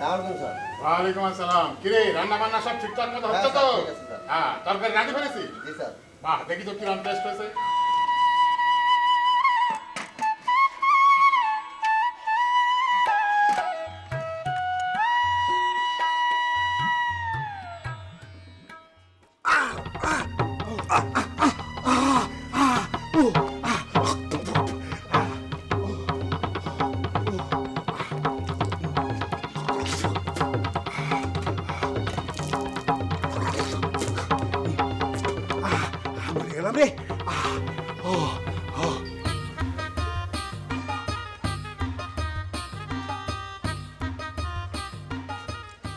ওয়ালাইকুম আসসালাম। কিরে রান্না বান্না সব ঠিকঠাক মতো হচ্ছে হ্যাঁ, তো? হ্যাঁ তরকারি রাঁধি ফেলেছি বাহ দেখি তো কিরম টেস্ট হয়েছে।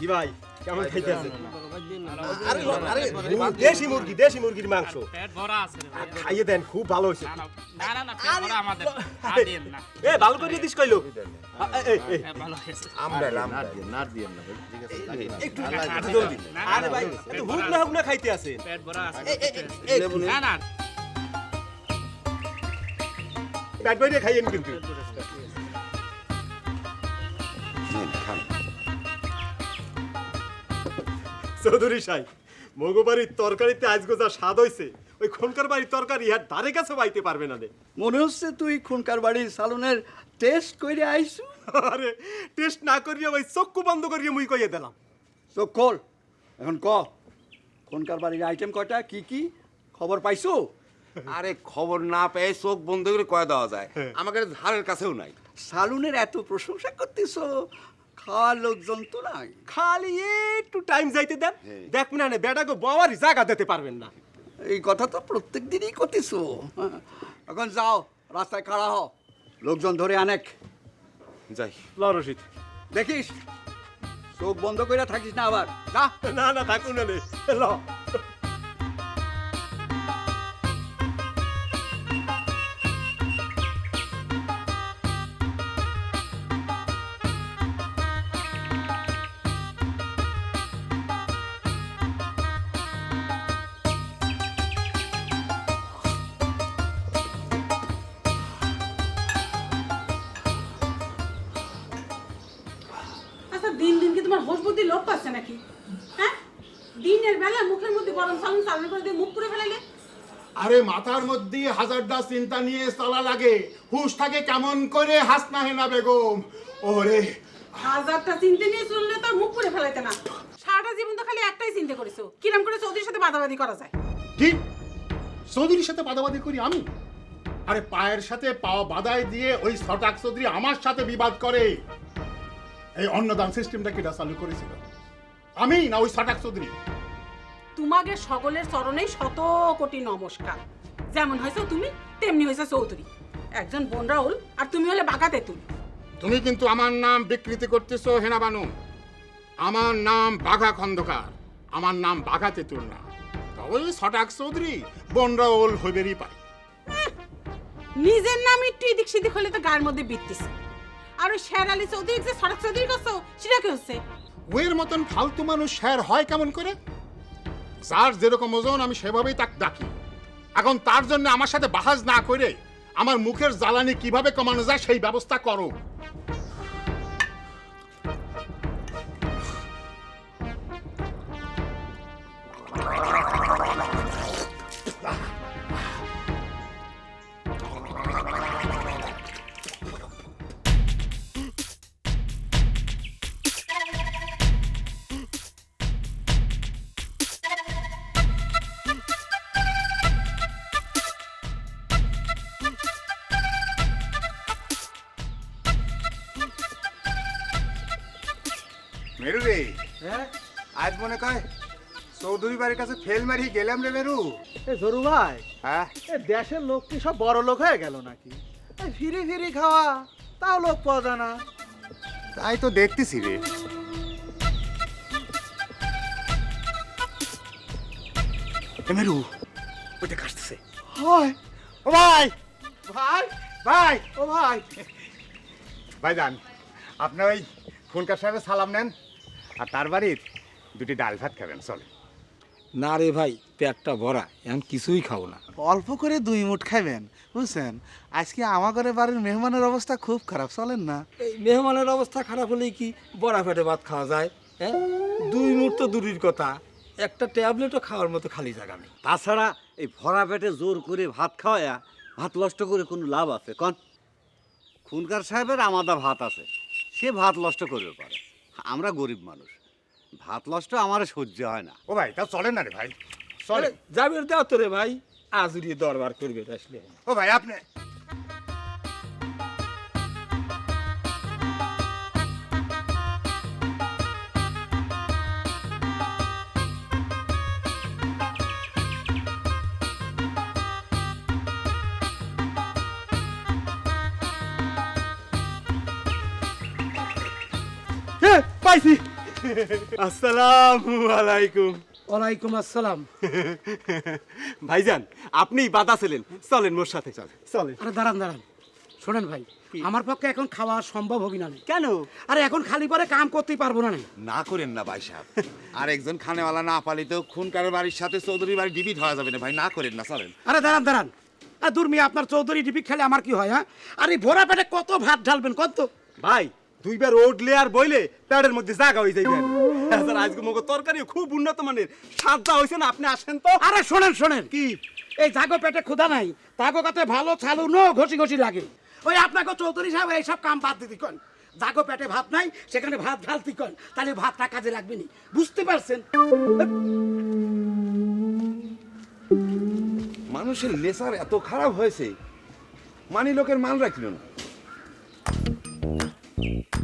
কি ভাই কেমন খাইতেছেন আরে আরে দেশি মুরগি দেশি মুরগির মাংস পেট ভরা আছে খাইয়ে দেন খুব ভালো হয়েছে না, না না পেট ভরা আমাদের না এ ভালো করে দিস কইলো ভালো হয়েছে আমরা না দিয়ে না দিয়ে না ঠিক আছে একটু না, না, একটু জলদি না, না, আরে ভাই না, হুক না হুক না খাইতে আছেন পেট ভরা আছে না না পেট বাইরে খাইয়েন কিন্তু চৌধুরী সাই মগবাড়ির তরকারিতে আজ গোজা স্বাদ হইছে ওই খনকার বাড়ির তরকারি আর ধারে কাছে বাইতে পারবে না রে। মনে হচ্ছে তুই খুনকার বাড়ির সালুনের টেস্ট করে আইসু আরে টেস্ট না করিয়া ওই চক্ষু বন্ধ করিয়া মুই কইয়ে দিলাম। তো কল এখন ক? খুনকার বাড়ির আইটেম কয়টা কি কি? খবর পাইছো? আরে খবর না পেয়ে চোখ বন্ধ করে কয়ে দেওয়া যায়। আমাকে ধারের কাছেও নাই। সালুনের এত প্রশংসা করতেছো খাওয়ার লোকজন তো নাই। খালি একটু টাইম যাইতে দেন। দেখ না বেটাকে বাবারই জায়গা দিতে পারবেন না। এই কথা তো প্রত্যেক দিনই করতেছো। হ্যাঁ। এখন যাও রাস্তায় খাড়া হও। লোকজন ধরে আনেক। যাই। ল রশিদ। দেখিস? চোখ বন্ধ করে থাকিস না আবার। না না থাকুন না ল। আরে মাথার মধ্যে হাজারটা চিন্তা নিয়ে চলা লাগে। হুশ থাকে কেমন করে হাসনা হেনা বেগম। ওরে। হাজারটা চিন্তা নিয়ে চললে তো মুখ পুড়ে ফেলাইতে না। সারাটা জীবন তো খালি একটাই চিন্তা করেছ। কিরম করে চৌধুরীর সাথে বাদাবাদি করা যায়? কি চৌধুরীর সাথে বাদাবাদি করি আমি। আরে পায়ের সাথে পাওয়া বাদাই দিয়ে ওই ছটাক চৌধুরী আমার সাথে বিবাদ করে। এই অন্নদান সিস্টেমটা কিটা চালু করেছিল? আমি না ওই ছটাক চৌধুরী? তোমাদের সকলের চরণেই শত কোটি নমস্কার। যেমন হয়েছে তুমি তেমনি হয়েছে চৌধুরী। একজন বোন রাহুল আর তুমি হলে বাঁকা তেঁতুল। তুমি কিন্তু আমার নাম বিকৃতি করতেছো হেনা বানু আমার নাম বাঘা খন্দকার আমার নাম বাঘা তেঁতুল না। তবে ওই ছটাক চৌধুরী বনরাওল হইবেরই পাই নিজের নাম একটু এদিক সেদিক হলে তো গায়ের মধ্যে বিত্তিছে আর ওই শের আলী চৌধুরী যে সড়ক চৌধুরী করছ সেটা কি হচ্ছে? ওয়ের মতন ফালতু মানুষ শের হয় কেমন করে? যার যেরকম ওজন, আমি সেভাবেই তাকে ডাকি। এখন তার জন্য আমার সাথে বাহাজ না করে আমার মুখের জ্বালানি কীভাবে কমানো যায় সেই ব্যবস্থা করো। চৌধুরী বাড়ির কাছে ফেল মারি গেলাম রে মেরু এ জরু ভাই হ্যাঁ? এ দেশের লোক কি সব বড় লোক হয়ে গেল নাকি? এই ফিরি ফিরি খাওয়া তাও লোক পাওয়া যায় না। তাই তো দেখতেছি রে। এ মেরু ওইটা কাটতেছে। হয়। ও ভাই ভাই ভাই ও ভাই। ভাই যান আপনি ওই খুনকার সাহেবের সালাম নেন আর তার বাড়ির দুটি ডাল ভাত খাবেন চলে না রে ভাই পেটটা ভরা এখন কিছুই খাব না। অল্প করে দুই মুঠ খাবেন বুঝছেন? আজকে আমার ঘরে বাড়ির মেহমানের অবস্থা খুব খারাপ চলেন না। এই মেহমানের অবস্থা খারাপ হলেই কি বড়া পেটে ভাত খাওয়া যায় হ্যাঁ? দুই মুঠ তো দূরের কথা একটা ট্যাবলেটও খাওয়ার মতো খালি জায়গা নেই। তাছাড়া এই ভরা পেটে জোর করে ভাত খাওয়া ভাত নষ্ট করে কোনো লাভ আছে? কন? খুনকার সাহেবের আমাদা ভাত আছে সে ভাত নষ্ট করবে পারে। আমরা গরিব মানুষ। ভাত নষ্ট আমার সহ্য হয় না। ও ভাই তা চলেন না রে ভাই। চলে যাবে দাও তো রে ভাই। আজুরি দরবার করবে আসলে ও ভাই আপনি আসসালামু আলাইকুম। ওয়ালাইকুম আসসালাম। ভাইজান আপনি বাধা ছিলেন। চলেন মোর সাথে। চলেন আরে দাঁড়ান দাঁড়ান। শোনেন ভাই আমার পক্ষে এখন খাওয়া সম্ভব হবে না কেন? আরে এখন খালি পরে কাম করতেই পারব না না করেন না ভাই সাহেব। আর একজন খানেওয়ালা না পালিতেও খুনকারের বাড়ির সাথে চৌধুরী বাড়ি ডিবিট হওয়া যাবে না ভাই না করেন না চলেন। আরে দাঁড়ান দাঁড়ান। আর দূর মিয়া আপনার চৌধুরী ডিপি খেলে আমার কি হয় হ্যাঁ? আরে ভোরা পেটে কত ভাত ঢালবেন কত? ভাই দুইবার উঠলে লেয়ার বইলে পেটের মধ্যে জায়গা হয়ে যাইবে। স্যার আজকে মগো তরকারি খুব উন্নত মানের। সাদা হয়েছে না আপনি আসেন তো। আরে শোনেন শোনেন। কি? এই জাগো পেটে ক্ষুধা নাই তাগো কাতে ভালো ছালু নো ঘষি ঘষি লাগে। ওই আপনাকে চৌধুরী সাহেব এইসব কাম বাদ দিতে কন। জাগো পেটে ভাত নাই সেখানে ভাত ঢালতি কন। তাহলে ভাতটা কাজে লাগবে নি। বুঝতে পারছেন? মানুষের নেশার এত খারাপ হয়েছে মানি লোকের মান রাখিল না।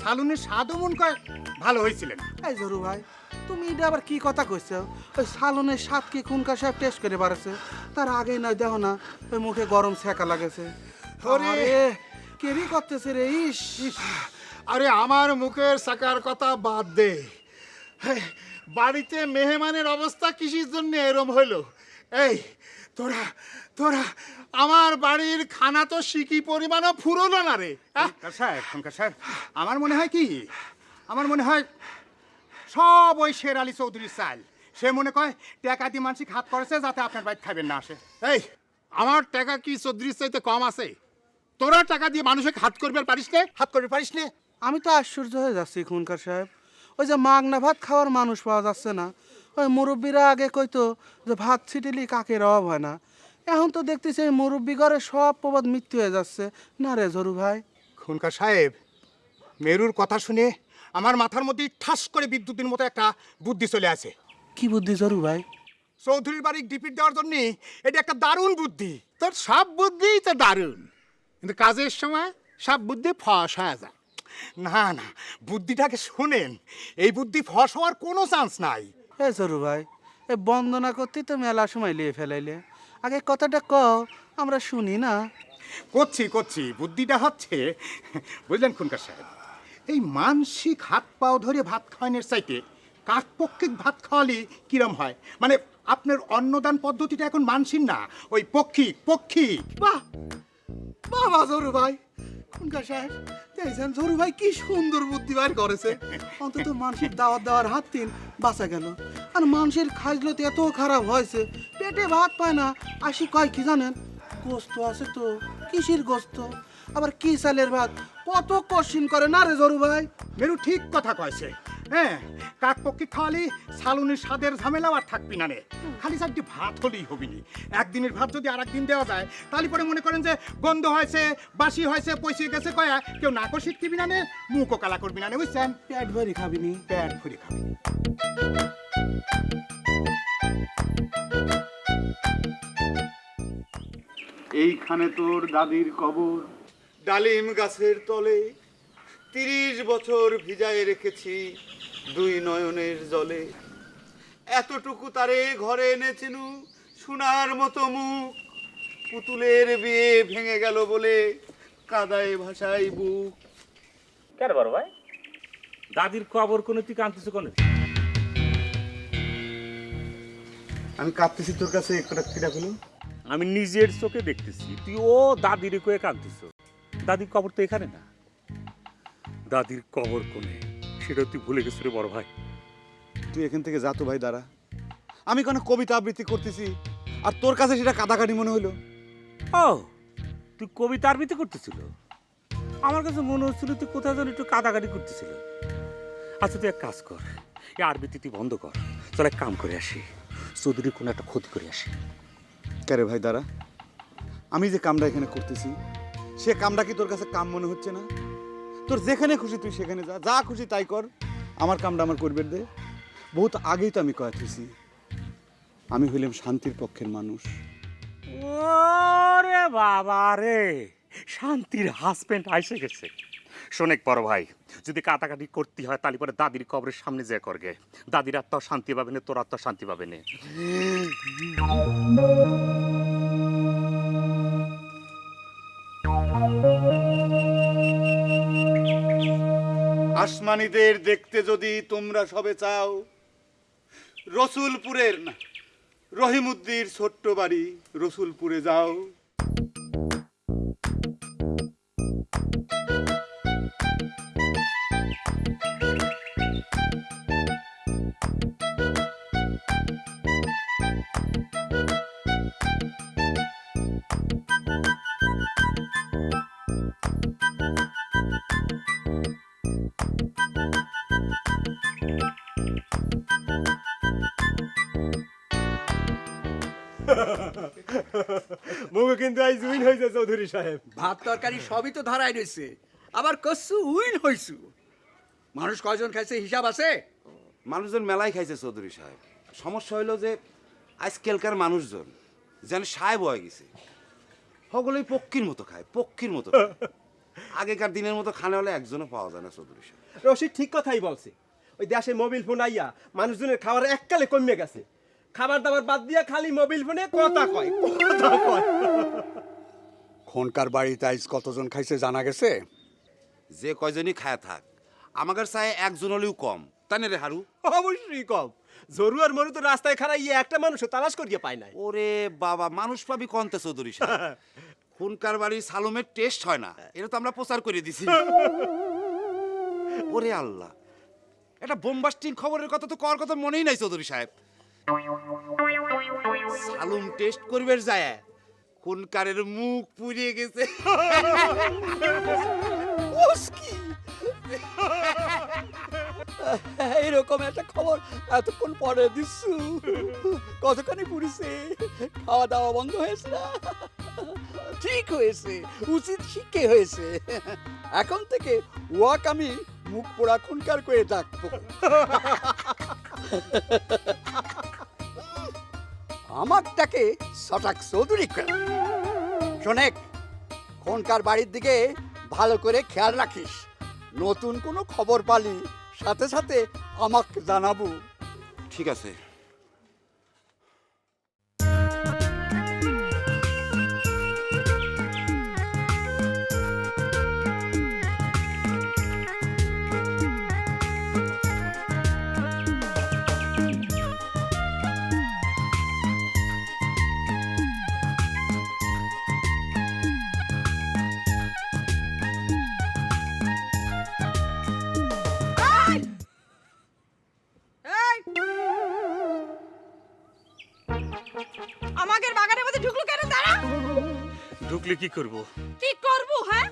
সালুনের স্বাদও মন কয় ভালো হয়েছিলেন। এই জরু ভাই তুমি এটা আবার কি কথা কইছো? ওই সালনের স্বাদ কি খুনকা সাহেব টেস্ট করে পারেছে তার আগেই নয় দেখো না ওই মুখে গরম ছেঁকা লাগেছে! আরে কেবি করতেছে রে ইস! ইস! আরে আমার মুখের সাকার কথা বাদ দে। হেই, বাড়িতে মেহমানের অবস্থা কিসির জন্য এরম হইল? এই তোরা তোরা আমার বাড়ির খানা তো সিকি পরিমাণও ফুরলো না রে। আহ, খুনকার সাহেব আমার মনে হয় কি? আমার মনে হয় সব ওই শের আলী চৌধুরীর চাল। সে মনে কয় টাকা দিয়ে মানসিক হাত করেছে যাতে আপনার বাড়ি খাবেন না আসে। এই আমার টাকা কি চৌধুরীর চাইতে কম আছে? তোরা টাকা দিয়ে মানুষকে হাত করবে পারিস নে? হাত করবে পারিস নে? আমি তো আশ্চর্য হয়ে যাচ্ছি খুনকার সাহেব। ওই যে মাগনা ভাত খাওয়ার মানুষ পাওয়া যাচ্ছে না। ওই মুরব্বীরা আগে কইতো যে ভাত ছিটিলি কাকের অভাব হয় না। এখন তো দেখতেছি এই মুরব্বী ঘরে সব প্রবাদ মৃত্যু হয়ে যাচ্ছে। না রে ঝরু ভাই? খুনকার সাহেব মেরুর কথা শুনে আমার মাথার মধ্যে ঠাস করে বিদ্যুতের মতো একটা বুদ্ধি চলে আসে। কি বুদ্ধি ঝরু ভাই? চৌধুরীর বাড়ি ডিপিট দেওয়ার জন্য এটা একটা দারুণ বুদ্ধি। তোর সব বুদ্ধিই তো দারুণ। কিন্তু কাজের সময় সব বুদ্ধি ফস হয়ে যায়। না না বুদ্ধিটাকে শোনেন এই বুদ্ধি ফস হওয়ার কোনো চান্স নাই। এ ঝরু ভাই এ বন্দনা করতে তো মেলা সময় লিয়ে ফেলাইলে। আগে কথাটা ক আমরা শুনি না। করছি করছি, বুদ্ধিটা হচ্ছে, বুঝলেন খুনকার সাহেব, এই মানসিক হাত পাও ধরে ভাত খাওয়ানোর চাইতে কাকপক্ষিক ভাত খাওয়ালে কিরম হয়? মানে আপনার অন্নদান পদ্ধতিটা এখন মানসিন না, ওই পক্ষিক পক্ষিক। বাহ! বাহ জরু ভাই। খুনকার সাহেব দেখছেন ঝরু ভাই কি সুন্দর বুদ্ধি বার করেছে। অন্তত মানুষের দাওয়াত দেওয়ার হাত তিন, বাঁচা গেল। আর মানুষের খাজলতে এত খারাপ হয়েছে, পেটে ভাত পায় না। আসি কয় কি জানেন? গোস্ত আছে তো, কিসির গোস্ত? আবার কি চালের ভাত? কত কোশ্চিন করে। না রে জরু ভাই, মেরু ঠিক কথা কয়েছে হ্যাঁ কাকপক্ষি খাওয়ালি সালুনের স্বাদের ঝামেলাও আর থাকবি না রে। খালি চারটি ভাত হলেই হবি নি একদিনের ভাত যদি আর একদিন দেওয়া যায় তাহলে পরে মনে করেন যে গন্ধ হয়েছে বাসি হয়েছে পয়সে গেছে কয়া কেউ না কষিত কিবি না নে মুখও কালা করবি না নে বুঝছেন? পেট ভরি খাবিনি পেট ভরে খাবি। এইখানে তোর দাদির কবর। ডালিম গাছের তলে তিরিশ বছর ভিজায় রেখেছি দুই নয়নের জলে। এতটুকু তারে ঘরে এনেছিনু সোনার মতো মুখ। পুতুলের বিয়ে ভেঙে গেল বলে কাদায় ভাসাই বুক। কেন বড় ভাই? দাদির কবর কোনে তুই কানতেছ কোনে? আমি কাঁদতেছি তোর কাছে একটা কিটা হলো আমি নিজের চোখে দেখতেছি তুই ও দাদির কয়ে কাঁদতেছ। দাদির কবর তো এখানে না। দাদির কবর কোনে সেটা তুই ভুলে গেছিস রে বড় ভাই। তুই এখান থেকে যা তো ভাই দাঁড়া। আমি কোনো কবিতা আবৃত্তি করতেছি আর তোর কাছে সেটা কাটাকাটি মনে হইল। ও তুই কবিতা আবৃত্তি করতেছিল? আমার কাছে মনে হচ্ছিল তুই কোথায় যেন একটু কাদাকাটি করতেছিল। আচ্ছা তুই এক কাজ কর এই আবৃত্তি তুই বন্ধ কর। চল এক কাম করে আসি। চৌধুরী কোনো একটা ক্ষতি করে আসি। কেরে ভাই দাঁড়া। আমি যে কামটা এখানে করতেছি সে কামটা কি তোর কাছে কাম মনে হচ্ছে না? তোর যেখানে খুশি তুই সেখানে যা যা খুশি তাই কর। আমার কামটা আমার করবে দে। বহুত আগেই তো আমি কয়েছি আমি হইলাম শান্তির পক্ষের মানুষ। ওরে বাবা রে শান্তির হাজবেন্ড আইসে গেছে। শোনেক বড় ভাই যদি কাটাকাটি করতে হয় তাহলে পরে দাদির কবরের সামনে যে করগে দাদির আত্মা শান্তি পাবে না তোর আত্মা শান্তি পাবে না। আসমানিদের দেখতে যদি তোমরা সবে চাও রসুলপুরের না রহিমুদ্দির ছোট্ট বাড়ি রসুলপুরে যাও। মুখে কিন্তু আজ উইন হয়েছে চৌধুরী সাহেব। ভাত তরকারি সবই তো ধরাই রয়েছে আবার কসু উইন হইছু। মানুষ কয়জন খাইছে হিসাব আছে? মানুষজন মেলাই খাইছে চৌধুরী সাহেব। সমস্যা হইল যে আজকালকার মানুষজন যেন সাহেব হয়ে গেছে। সকলেই পক্ষীর মতো খায় পক্ষীর মতো খায়। আগেকার দিনের মতো খানে হলে একজনও পাওয়া যায় না চৌধুরী সাহেব। রশিদ ঠিক কথাই বলছে। ওই দেশে মোবিল ফোন আইয়া মানুষজনের খাবার এককালে কমে গেছে। খাবার দাবার বাদ দিয়া খালি মোবিল ফোনে কথা কয় কথা কয়। খনকার বাড়িতে আইজ কতজন খাইছে জানা গেছে? যে কয়জনই খায় থাক আমাদের চায় একজন হলেও কম। তাই না রে হারু? অবশ্যই কম। জরু আর মরু তো রাস্তায় খারাপ ইয়ে একটা মানুষও তালাশ করিয়া পায় নাই। ওরে বাবা মানুষ পাবি কন্তে চৌধুরী সাহেব। খুনকার বাড়ির সালমের টেস্ট হয় না এটা তো আমরা প্রচার করে দিছি। ওরে আল্লাহ এটা বোমবাস্টিং খবরের কথা তো কর কথা মনেই নাই চৌধুরী সাহেব। সালুম টেস্ট করবে যায়। খুনকারের মুখ পুড়িয়ে গেছে। এইরকম একটা খবর এতক্ষণ পরে দিচ্ছু। কতখানি পুড়িছে? খাওয়া দাওয়া বন্ধ হয়েছে না? ঠিক হয়েছে, উচিত শিক্ষে হয়েছে। এখন থেকে ওয়াক আমি মুখ পোড়া খুনকার করে ডাকবো। আমারটাকে সটাক চৌধুরী শোনেক, খনকার বাড়ির দিকে ভালো করে খেয়াল রাখিস। নতুন কোনো খবর পালি, সাথে সাথে আমাকে জানাব। ঠিক আছে। ঢুকলে কি করব? কি করব হ্যাঁ?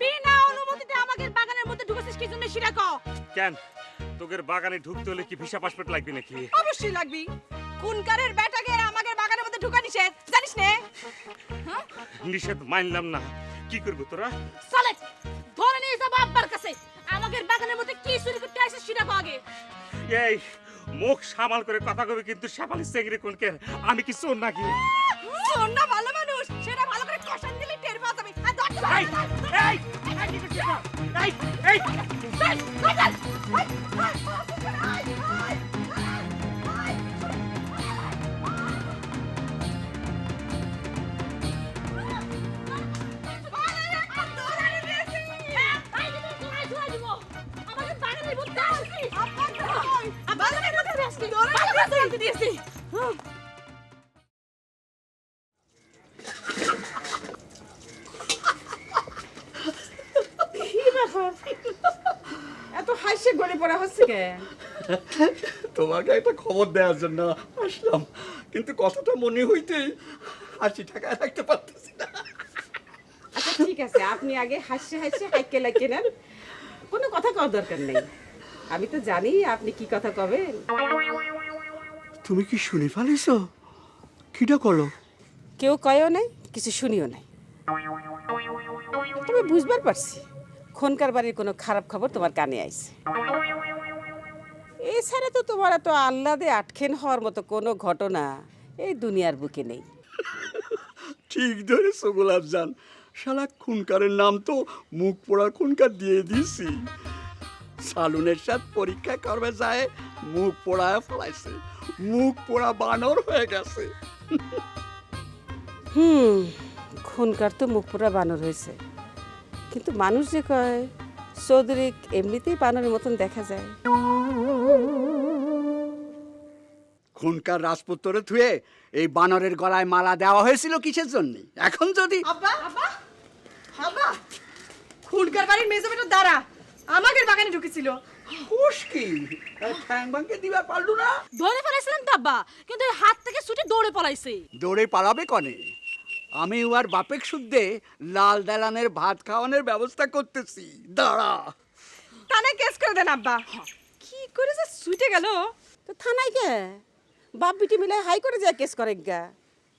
বিনা অনুমতিতে আমাদের বাগানের মধ্যে ঢুকেছিস কি জন্য সেটা কও। কেন? তোদের বাগানে ঢুকতে হলে কি ভিসা পাসপোর্ট লাগবে নাকি? অবশ্যই লাগবি। কুনকারের বেটাকে আমাদের বাগানের মধ্যে ঢুকা নিষেধ? জানিস নে? নিষেধ মানলাম না। কি করব তোরা? চলে ধরে নিয়ে যাব আব্বার কাছে। আমাদের বাগানের মধ্যে কি চুরি করতে আসিস সেটা কও আগে। এই মুখ সামাল করে কথা কবে কিন্তু শেফালি সেঙ্গরে কোনকে? আমি কি চোর নাকি? শোন না ভালো Basta, basta, basta, basta, এত হাসি গড়ে পড়া হচ্ছে কে? তোমাকে একটা খবর দেওয়ার জন্য আসলাম। কিন্তু কথাটা মনে হইতে হাসি টাকা রাখতে পারতেছি না। আচ্ছা ঠিক আছে আপনি আগে হাসি হাসি হাইকে লাগিয়ে নেন। কোনো কথা কওয়ার দরকার নেই। আমি তো জানি আপনি কি কথা কবেন। তুমি কি শুনে ফেলিস কিটা করো কেউ কয়ও নাই কিছু শুনিও নাই। তবে বুঝবার পারছি। খনকার বাড়ির কোনো খারাপ খবর তোমার কানে আইছে? এছাড়া তো তোমার এত আহ্লাদে আটখেন হওয়ার মতো কোনো ঘটনা এই দুনিয়ার বুকে নেই। ঠিক ধরেছো গোলাপ জান। শালা খুনকারের নাম তো মুখ পোড়া খুনকার দিয়ে দিছি সালুনের সাথে পরীক্ষা করবে যায় মুখ পোড়ায় ফলাইছে। মুখ পোড়া বানর হয়ে গেছে। হুম খুনকার তো মুখ পোড়া বানর হয়েছে। কিন্তু মানুষ যে কয় চৌধুরী এমনিতেই বানরের মতন দেখা যায়। খুনকার রাজপুত্রে থুয়ে এই বানরের গলায় মালা দেওয়া হয়েছিল কিসের জন্য? এখন যদি আব্বা আব্বা আব্বা খুনকার বাড়ির মেজো বেটা দাঁড়া আমাদের বাগানে ঢুকেছিল। খুশকি দিবার পারলু না। ধরে ফেলেছিলাম তো আব্বা কিন্তু হাত থেকে ছুটে দৌড়ে পলাইছে। দৌড়ে পালাবে কনে? আমি উহার বাপেক শুদ্ধে লাল দালানের ভাত খাওয়ানোর ব্যবস্থা করতেছি। দাঁড়া। থানায় কেস করে দেন আব্বা। কি করে যে ছুটে গেল? তো থানায় কে? বাপ বিটি মিলে হাই করে যায় কেস করে গা।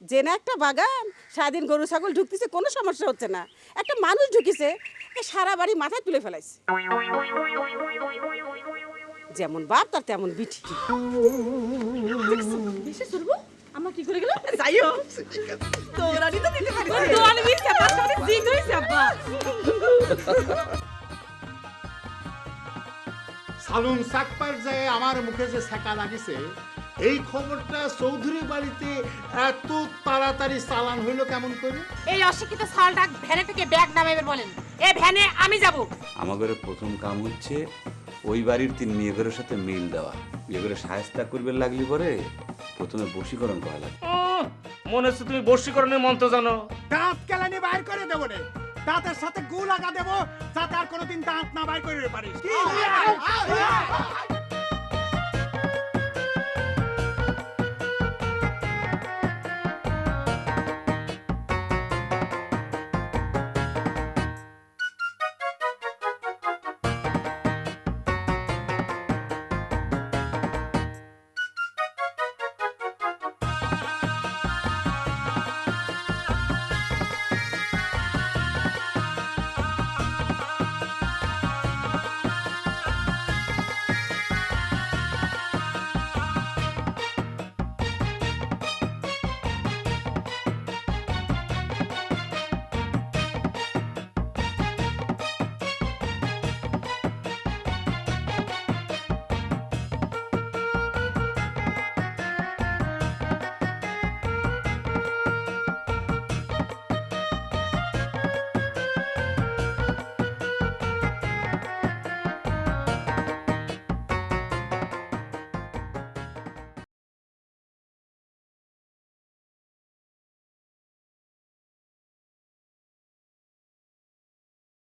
যে না একটা বাগান সারাদিন গরু ছাগল ঢুকতেছে কোনো সমস্যা হচ্ছে না। একটা মানুষ ঢুকিছে সারা বাড়ি মাথায় তুলে ফেলাইছে। যেমন বাপ তার তেমন বিটি। আমার কি করে গেল যাইও তোরানি তো দিতে পারিস দোয়াল মিস আব্বা সরে জিগ হইছে আব্বা সালুন সাকপার যায় আমার মুখে যে সেকা লাগিছে এই খবরটা চৌধুরী বাড়িতে এত তাড়াতাড়ি চালান হইল কেমন করে? এই অশিক্ষিত সালটা ভ্যানে থেকে ব্যাগ নামাইবেন বলেন। এ ভ্যানে আমি যাব। আমাদের প্রথম কাম হচ্ছে ওই বাড়ির তিন মেয়েগুলোর সাথে মিল দেওয়া। মেয়েগুলো সাহেস্তা করবে লাগলি পরে? প্রথমে বশীকরণ করা লাগে মনে হচ্ছে তুমি বশীকরণের মন্ত্র জানো দাঁত কেলানি বাইর করে দেবো রে দাঁতের সাথে গু লাগা দেবো যাতে আর কোনোদিন দাঁত না বাইর করে পারিস কি